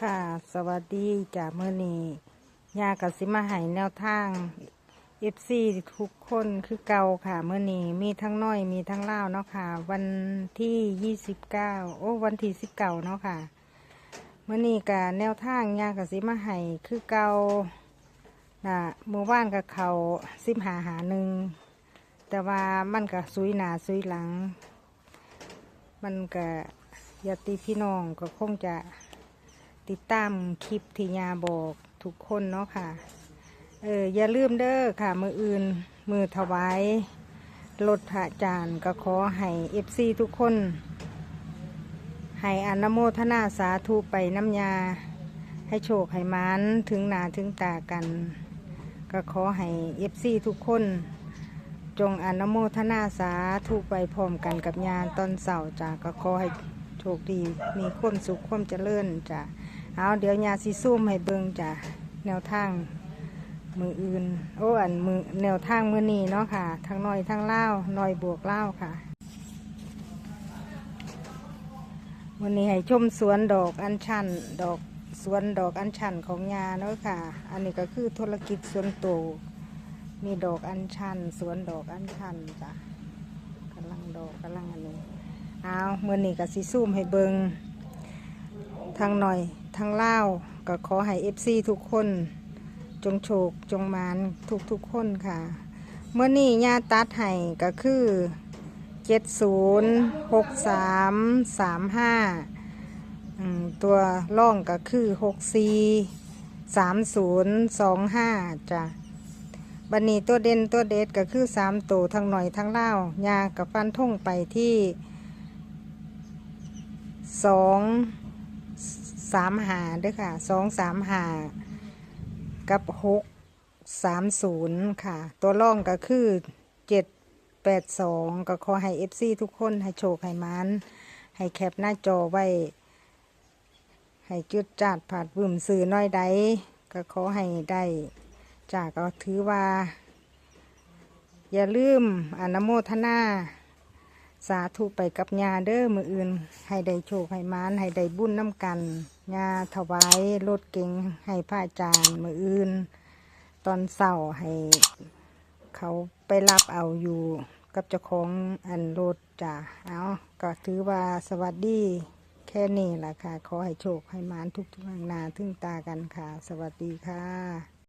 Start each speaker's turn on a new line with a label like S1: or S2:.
S1: ค่ะ สวัสดีจากเมื่อนี้ยากับสิมาให้แนวทางเอฟซีทุกคนคือเก่าค่ะเมื่อนี้มีทั้งน้อยมีทั้งเล่าเนาะค่ะ วันที่ยี่สิบเก้าโอ้วันที่สิบเก้าเนาะค่ะเมื่อนี้กับแนวทางยากับสิมาให้คือเก่าน่ะเมื่อวานกับเขาสิบหาหาหนึ่งแต่ว่ามันกับซุยหนาซุยหลัง มันกับญาติพี่น้องก็คงจะ ติดตามคลิปที่ยาบอกทุกคนเนาะค่ะ เอออย่าลืมเด้อค่ะ มืออื่นมือถวายรถพระจานทร์ก็ขอให้เอฟซีทุกคน ให้อนุโมทนาสาธุไปน้ำยา ให้โชคให้มานถึงหนาถึงตากัน ก็ขอให้เอฟซีทุกคน จงอนุโมทนาสาธุไปพร้อมกันกับยาตอนเสาร์จ้าก็ขอให้โชคดีมีความสุขความเจริญจ้ะ เอาเดี๋ยวยาสิซุ่มให้เบิ่งจ้ะแนวทางมืออื่น โอ้อันมือแนวทางมือนี้เนาะค่ะ ทั้งน้อยทั้งเล่าน้อยบวกเล่าค่ะวันนี้ให้ชมสวนดอกอัญชันดอกสวนดอกอัญชันของยาเนาะค่ะ อันนี้ก็คือธุรกิจส่วนตัวมีดอกอัญชันสวนดอกอัญชันจ้ะกำลังดอกกำลังอันนี้เอาเมื่อนี้ก็สิซูมให้เบิงทางหน่อย ทางเล่าก็ขอให้เอฟซีทุกคน จงโชคจงมานทุกทุกคนค่ะ เมื่อนี้ญาตัดให้ก็คือเจ็ดศูนย์หกสามสามห้าตัวร่องก็คือหกสี่สามศูนย์สองห้าจ้ะบันนี้ตัวเด่นตัวเด็ดก็คือสามตัวทั้งหน่อยทั้งเล่ายากับฟันท่งไปที่สอง สามหาเด้วยค่ะสองสามหากับหกสามศูนย์ค่ะ ตัวล่องก็คือเจ็ดแปดสองก็ขอให้เอฟซีทุกคนให้โชคให้มันให้แคปหน้าจอไว้ ให้จุดจัดผัดบึ่มสื่อน้อยใดก็ขอให้ได้จากก็ถือว่า อย่าลืมอนุโมทนา สาธุไปกับญาเด้อมืออื่น ให้ได้โชคให้มานให้ได้บุญน้ำกันญาถวายรถเก่งให้พระอาจารย์มืออื่น ตอนเศร้าให้ เขาไปรับเอาอยู่กับเจ้าของอันรถจ้ะเอาก็ถือว่าสวัสดีแค่นี้แหละค่ะ ขอให้โชคให้มานทุกทุกนาทึ่งตากันค่ะ สวัสดีค่ะ